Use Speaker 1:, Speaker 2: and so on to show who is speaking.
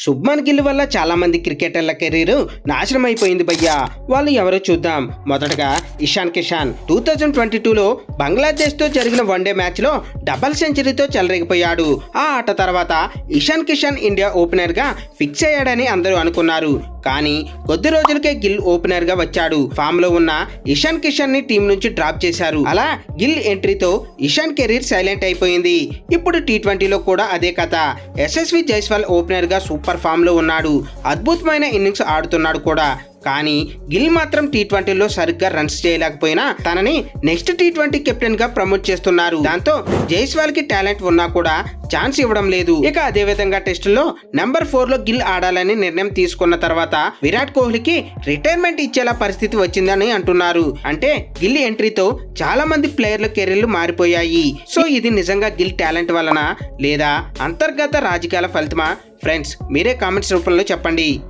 Speaker 1: శుభ్మన్ గిల్ వల్ల చాలా మంది క్రికెటర్ల కెరీర్ నాశనం అయిపోయింది భయ్యా. వాళ్ళు ఎవరో చూద్దాం. మొదటగా Ishan Kishan. Two thousand twenty టూలో బంగ్లాదేశ్తో జరిగిన వన్డే మ్యాచ్లో డబల్ సెంచరీతో చెలరేగిపోయాడు. ఆ ఆట తర్వాత ఇషాన్ కిషాన్ ఇండియా ఓపెనర్గా ఫిక్స్ అయ్యాడని అందరూ అనుకున్నారు. కానీ కొద్ది రోజులకే గిల్ ఓపెనర్గా వచ్చాడు. ఫామ్లో ఉన్న ఇషాన్ కిషన్ని టీం నుంచి డ్రాప్ చేశారు. అలా గిల్ ఎంట్రీతో ఇషాన్ కెరీర్ సైలెంట్ అయిపోయింది. ఇప్పుడు టీ ట్వంటీలో కూడా అదే కథ. ఎస్ఎస్వి జైస్వాల్ ఓపెనర్గా సూపర్ ఫామ్లో ఉన్నాడు. అద్భుతమైన ఇన్నింగ్స్ ఆడుతున్నాడు కూడా. కానీ గిల్ మాత్రం టీ ట్వంటీలో సరిగ్గా రన్స్ చేయలేకపోయినా తనని నెక్స్ట్ టీ ట్వంటీ కెప్టెన్గా ప్రమోట్ చేస్తున్నారు. దాంతో జైస్వాల్కి టాలెంట్ ఉన్నా కూడా ఛాన్స్ ఇవ్వడం లేదు. ఇక అదే విధంగా టెస్టుల్లో నెంబర్ ఫోర్లో గిల్ ఆడాలని నిర్ణయం తీసుకున్న తర్వాత విరాట్ కోహ్లీకి రిటైర్మెంట్ ఇచ్చేలా పరిస్థితి వచ్చిందని అంటున్నారు. అంటే గిల్ ఎంట్రీతో చాలా మంది ప్లేయర్ల కెరీర్లు మారిపోయాయి. సో ఇది నిజంగా గిల్ టాలెంట్ వలన లేదా అంతర్గత రాజకీయాల ఫలితమా? ఫ్రెండ్స్ మీరే కామెంట్స్ రూపంలో చెప్పండి.